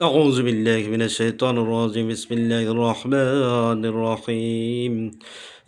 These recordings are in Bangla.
أعوذ بالله من الشيطان الرجيم بسم الله الرحمن الرحيم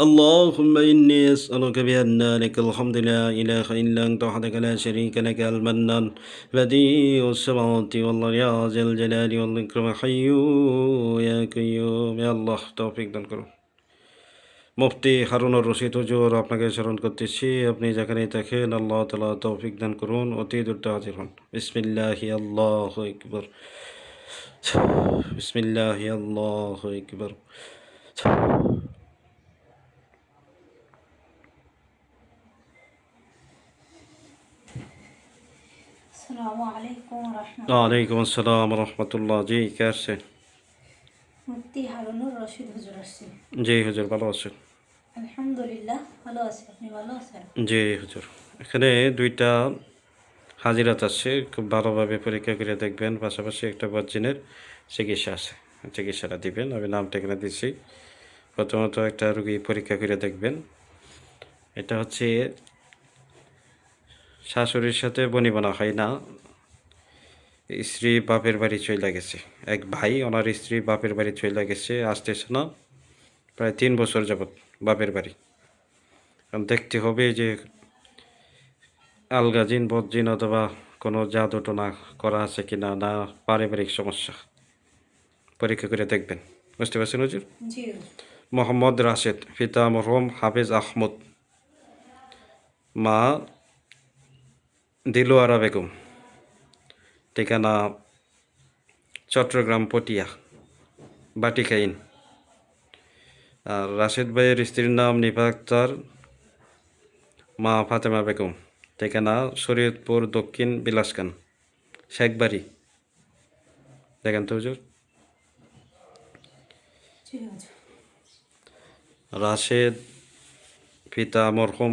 اللهم إني أسألك بأن لك الحمد لا إله إلا أنت وحدك لا شريك لك المنان بديع السماوات والله يا ذا الجلال والإكرام حي يا قيوم يا الله توفيق দান করুন মুফতি হারুনুর রশিদ হুজুর আপনাকে স্মরণ করতেছি আপনি যেখানেই থাকেন আল্লাহ তালা তৌফিক দান করুন অতি দ্রুত হাজির হন বিসমিল্লাহি আল্লাহ আকবর বিসমিল্লাহি আল্লাহ রহমান ওয়ালাইকুম আসসালাম রহমতুল্লাহ জি কে আসছেন মুফতি হারুনুর রশিদ হুজুর আসছেন জি হুজুর ভালো আছেন? আলহামদুলিল্লাহ ভালো আছি। আপনি ভালো আছেন? জি হুজুর এখানে দুইটা হাজিরাত আছে, খুব ভালোভাবে পরীক্ষা করে দেখবেন। পাশাপাশি একটা বাজ্জিনের চিকিৎসা আছে, চিকিৎসাটা দিবেন। আমি নামটা এখানে দিচ্ছি প্রথমত একটা রুগী পরীক্ষা করে দেখবেন। এটা হচ্ছে শাশুড়ির সাথে বনিবনা হয় না, স্ত্রী বাপের বাড়ি চলে গেছে। এক ভাই, ওনার স্ত্রী বাপের বাড়ি চলে গেছে, আসতেছে না, প্রায় তিন বছর যাবত বাপের বাড়ি। দেখতে হবে যে আলগাজিন বদজিন অথবা কোনো জাদু টোনা করা আছে কি না না পারিবারিক সমস্যা। পরীক্ষা করে দেখবেন। বুঝতে পারছেন হুজুর? মোহাম্মদ রাশেদ পিতা মরহম হাফেজ আহমদ মা দিলোয়ারা বেগম ঠিকানা চট্টগ্রাম পটিয়া বাটিকাইন আর রাশেদ ভাইয়ের স্ত্রীর নাম নিভা আক্তার মা ফাতেমা বেগম। ঠিকানা শরীয়তপুর, দক্ষিণ বিলাসকান শেখবাড়ি দেখেন তো হুজুর। রাশেদ, পিতা মরহুম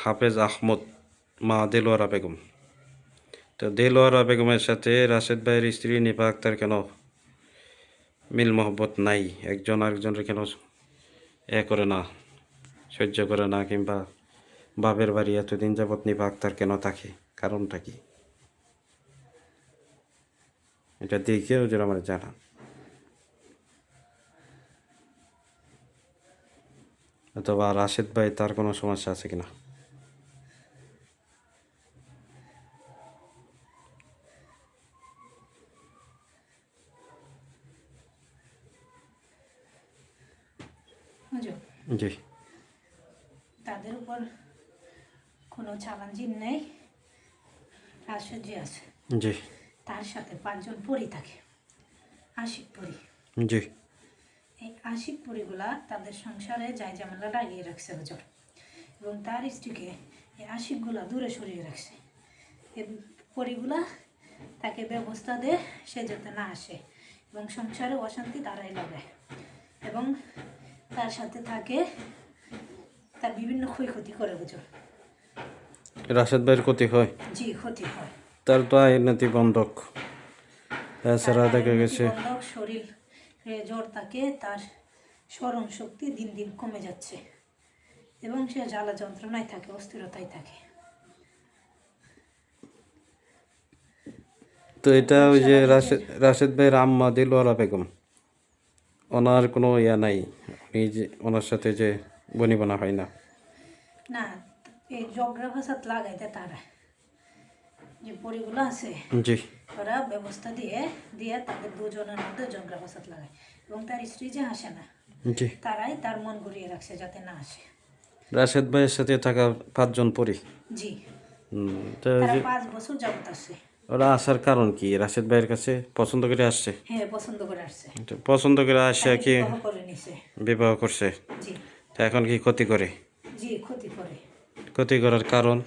হাফেজ আহমদ, মা দেলোয়ারা বেগম। তো দেলোয়ারা বেগমের সাথে রাশেদ ভাইয়ের স্ত্রী নিপা আক্তার কেন মিল মহব্বত নাই? একজন আরেকজনের কেন এ করে না, সহ্য করে না কিংবা বাপের বাড়ি এতদিন যাবৎ আক্তার কেন থাকে কারণটা কি? এটা দেখে ওদের আমার জানা। অথবা রাশেদ ভাই তার কোনো সমস্যা আছে কিনা হুজুর জি তাদের উপর কোনো চালাঞ্জিন নেই। আছে। জি। তার সাথে পাঁচজন পরি থাকে। আশিক পরি। জি। এই আশিক পরিগুলা তাদের সংসারে যায় লাগিয়ে রাখছে হুজুর। এবং তার স্ত্রীকে এই আশিকগুলা দূরে সরিয়ে রাখছে। এই পরিগুলা তাকে ব্যবস্থা দেয় সে যাতে না আসে এবং সংসারে অশান্তি দাঁড়াই লাগে এবং তার সাথে থাকে তার বিভিন্ন ক্ষয়ক্ষতি করে হুজুর। রাশেদ ভাইয়ের ক্ষতি হয়? জি ক্ষতি হয়। তার তো আইনতি বন্ধক। এছাড়া দেখা গেছে শরীর জ্বর থাকে তার স্মরণ শক্তি দিন দিন কমে যাচ্ছে। এবং সে জ্বালা যন্ত্রণায় থাকে অস্থিরতায় থাকে। তো এটা ওই যে রাশেদ রাশেদ ভাইয়ের আম্মা দিলওয়ারা বেগম। ওনার কোনো ইয়া নাই। উনি যে ওনার সাথে যে বনিবনা হয় না। না এই জগরা ভাষাত লাগাইতে তারা। যে পরিগুলো আছে জি। ওরা ব্যবস্থা দিয়ে দিয়ে তাদের দুজনের মধ্যে জগরা ভাষাত লাগায়। এবং তার স্ত্রী যে আসে না জি। তারাই তার মন ঘুরিয়ে রাখছে যাতে না আসে। রাশেদ ভাইয়ের সাথে থাকা পাঁচজন পরি? জি। তো তারা পাঁচ বছর যাবত আসছে। ওরা আসার কারণ কি? রাশেদ ভাইয়ের কাছে পছন্দ করে আসছে? হ্যাঁ পছন্দ করে আসছে। পছন্দ করে আসে কি বিবাহ করে নিছে। বিবাহ করছে? জি। তা এখন কি ক্ষতি করে? জি ক্ষতি করে। ক্ষতি করার কারণ?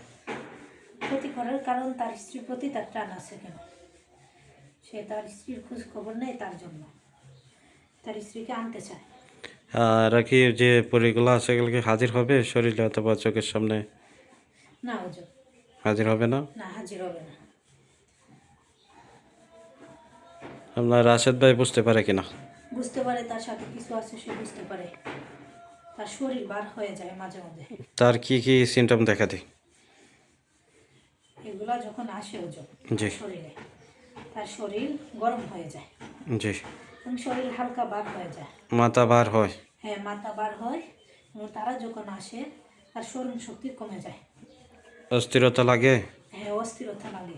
ক্ষতি করার কারণ তার স্ত্রীর প্রতি তার টান আছে কেন? সে তার স্ত্রীর খোঁজ খবর নেই তার জন্য। তার স্ত্রীকে আনতে চায়। আর কি যে পরিগুলো আছে এগুলোকে হাজির হবে শরীরে অথবা চোখের সামনে? না হুজুর। হাজির হবে না? না হাজির হবে না। আপনার রাশেদ ভাই বুঝতে পারে কিনা? বুঝতে পারে তার সাথে কিছু আছে সে বুঝতে পারে। তার শরীর বার হয়ে যায় মাঝে মাঝে। তার কি কি সিমটম দেখা দেয়? এগুলা যখন আসে ওজন জি। শরীরে তার শরীর গরম হয়ে যায়। জি। শরীর হালকা বার হয়ে যায়। মাথা বার হয়? হ্যাঁ মাথা বার হয় এবং তারা যখন আসে তার শরীর শক্তি কমে যায়। অস্থিরতা লাগে? হ্যাঁ অস্থিরতা লাগে।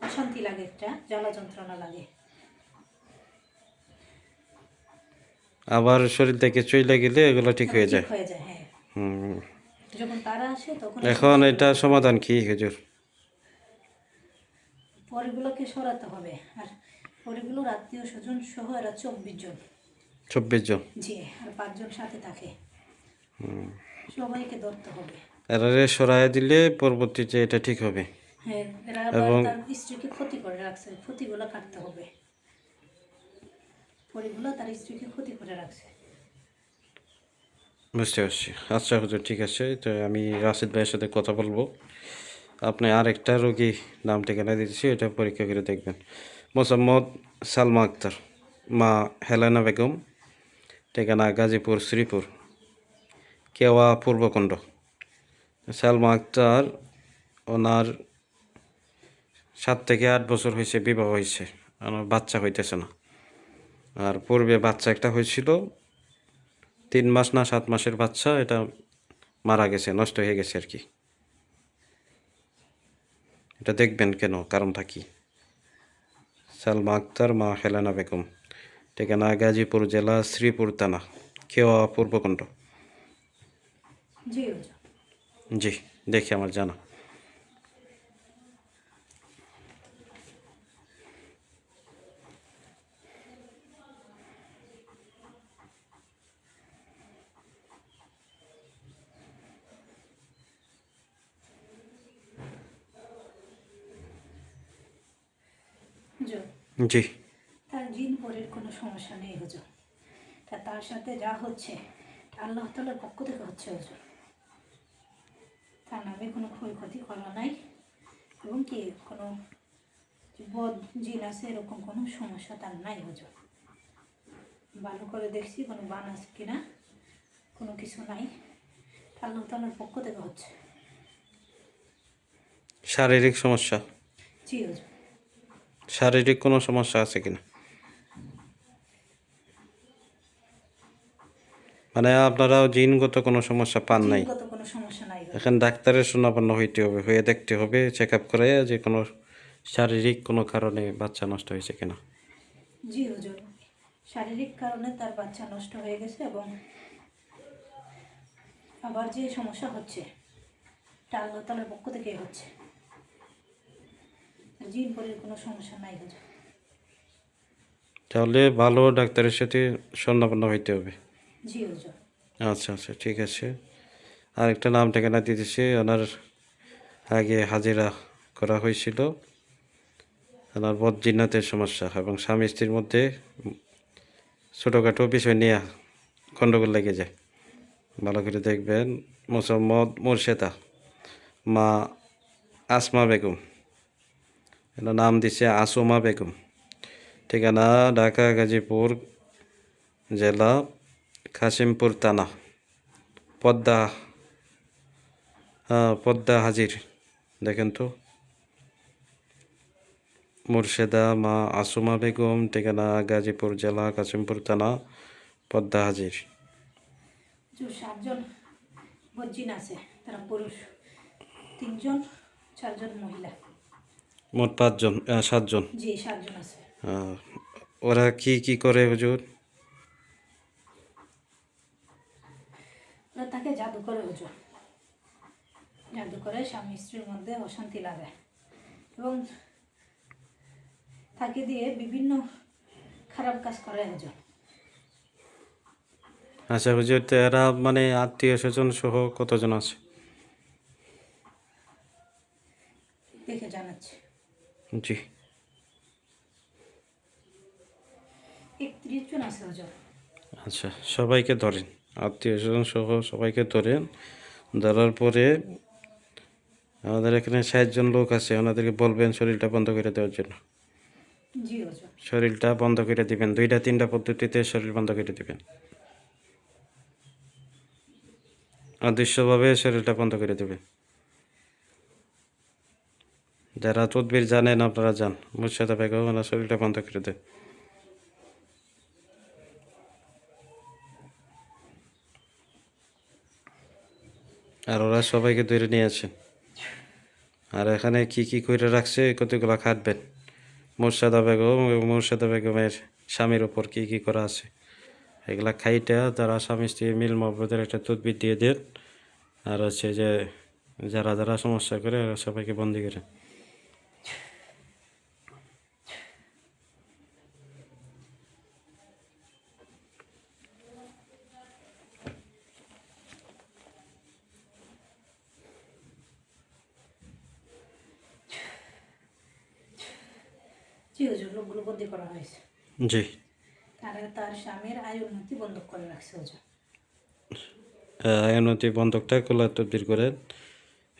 অশান্তি লাগে একটা জ্বালা যন্ত্রণা লাগে। আবার শরীর থেকে চলে গেলে এগুলো ঠিক হয়ে যায়। হয়ে যায় হুম। যখন তারা আসে তখন এখন এটা সমাধান কি হুজুর? পরিগুলোকে সরাতে হবে। আর পরিগুলোর আত্মীয় স্বজন সহ এরা চব্বিশ জন। চব্বিশ জন? জি আর পাঁচজন সাথে থাকে। সবাইকে ধরতে হবে। এরা দিলে পরবর্তীতে এটা ঠিক হবে। হ্যাঁ এরা আবার এবং- তার স্ত্রীকে ক্ষতি করে রাখছে। ক্ষতিগুলো কাটতে হবে। পরিগুলো তার স্ত্রীকে ক্ষতি করে রাখছে। বুঝতে পারছি। আচ্ছা হুজুর, ঠিক আছে। তো আমি রাশিদ ভাইয়ের সাথে কথা বলব। আপনি আরেকটা রোগী নাম ঠিকানা দিচ্ছি এটা পরীক্ষা করে দেখবেন। মোসাম্মদ সালমা আক্তার, মা হেলেনা বেগম, ঠিকানা গাজীপুর, শ্রীপুর, কেওয়া পূর্বকুণ্ড। সালমা আক্তার, ওনার সাত থেকে আট বছর হয়েছে, বিবাহ হয়েছে। আমার বাচ্চা হইতেছে না। আর পূর্বে বাচ্চা একটা হয়েছিল। তিন মাস না সাত মাসের বাচ্চা এটা মারা গেছে নষ্ট হয়ে গেছে আর কি। এটা দেখবেন কেন কারণটা কি? সালমা আক্তার মা হেলেনা বেগম। ঠিকানা গাজীপুর জেলা শ্রীপুর থানা জি হুজুর জি দেখি আমার জানা। হুজুর জি। তার জিন পরের কোনো সমস্যা নেই হুজুর। তা তার সাথে যা হচ্ছে আল্লাহ তালার পক্ষ থেকে হচ্ছে হুজুর। তার নামে কোনো ক্ষয়ক্ষতি করা নাই এবং কি কোনো বদ জিন আছে এরকম কোনো সমস্যা তার নাই হুজুর। ভালো করে দেখছি কোনো বান আছে কিনা কোনো কিছু নাই। আল্লাহ তালার পক্ষ থেকে হচ্ছে। শারীরিক সমস্যা? জি হুজুর। শারীরিক কোনো সমস্যা আছে কিনা? মানে আপনারাও জিনগত কোনো সমস্যা পান নাই। এখন ডাক্তারের শোনাপন্ন হইতে হবে হয়ে দেখতে হবে চেক আপ করে যে কোনো শারীরিক কোনো কারণে বাচ্চা নষ্ট হয়েছে কিনা। জি হুজুর। শারীরিক কারণে তার বাচ্চা নষ্ট হয়ে গেছে এবং আবার যে সমস্যা হচ্ছে তা আল্লাহ তালার পক্ষ থেকে হচ্ছে। জিন কোনো সমস্যা নাই হুজুর তাহলে ভালো ডাক্তারের সাথে শোনাপন্ন হইতে হবে। জি হুজুর। আচ্ছা আচ্ছা ঠিক আছে। আরেকটা নাম ঠিকানা দিতেছি ওনার আগে হাজিরা করা হয়েছিল। ওনার বদজিন্নাতের সমস্যা এবং স্বামী স্ত্রীর মধ্যে ছোটোখাটো বিষয় নিয়ে গণ্ডগোল লেগে যায়। ভালো করে দেখবেন মোসাম্মদ মুর্শেদা মা আসমা বেগম। এনার নাম দিছে আসমা বেগম ঠিকানা ঢাকা গাজীপুর জেলা কাশিমপুর থানা পদ্মা পদ্মা হাজির দেখেন তো মুর্শেদা মা আসুমা বেগম ঠিকানা গাজীপুর জেলা কাশিমপুর থানা পদ্মা হাজির সাতজন আছে তারা পুরুষ তিনজন চারজন মহিলা মোট পাঁচজন সাতজন? জি সাতজন আছে। ওরা কি কি করে হুজুর? ওরা তাকে জাদু করে হুজুর। জাদু করে স্বামী স্ত্রীর মধ্যে অশান্তি লাগে। এবং তাকে দিয়ে বিভিন্ন খারাপ কাজ করে হুজুর। আচ্ছা হুজুর এরা মানে আত্মীয় স্বজন সহ কতজন আছে? দেখে জানাচ্ছি। জি। আচ্ছা সবাইকে ধরেন আত্মীয় স্বজন সহ সবাইকে ধরেন ধরার পরে আমাদের এখানে ষাটজন লোক আছে ওনাদেরকে বলবেন শরীরটা বন্ধ করে দেওয়ার জন্য। শরীরটা বন্ধ করে দিবেন দুইটা তিনটা পদ্ধতিতে শরীর বন্ধ করে দিবেন। অদৃশ্যভাবে শরীরটা বন্ধ করে দেবেন। যারা তদবির জানেন, আপনারা যান মুর্শিদা বেগম ওনার শরীরটা বন্ধ করে দেয় আর ওরা সবাইকে ধরে নিয়ে আসেন আর এখানে কি কি করে রাখছে, কতগুলো খাটবেন মুর্শিদা বেগম এবং মুর্শিদা বেগমের স্বামীর ওপর কি কি করা আছে? এগুলা খাইটা তারা স্বামী স্ত্রী মিল মহবদের একটা তদবির দিয়ে দেন। আর হচ্ছে যে যারা যারা সমস্যা করে সবাইকে বন্দি করে। জি হুজুর লোকগুলো বন্দি করা হয়েছে। জি। তারা তার স্বামীর আয় উন্নতি বন্ধ করে রাখছে হুজুর আয়নতি বন্ধকটা খোলা তদবির করেন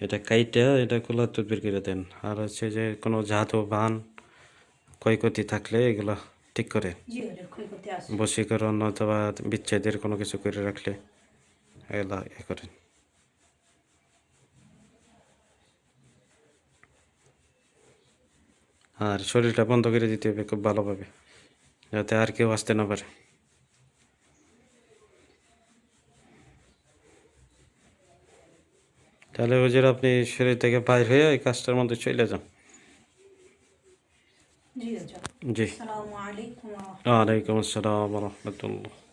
এটা কাইটা এটা খোলা তদবির করে দেন। আর হচ্ছে যে কোনো জাত ও বান ক্ষয়ক্ষতি থাকলে এগুলো ঠিক করে। বশীকরণ অথবা বিচ্ছেদের কোনো কিছু করে রাখলে এগুলা এ করেন। আর শরীরটা বন্ধ করে দিতে হবে খুব ভালোভাবে যাতে আর কেউ আসতে না পারে। তাহলে হুজুর আপনি শরীর থেকে বাইর হয়ে এই কাজটার মধ্যে চলে যান। জি আসসালামু আলাইকুম ওয়া রহমতুল্লাহ।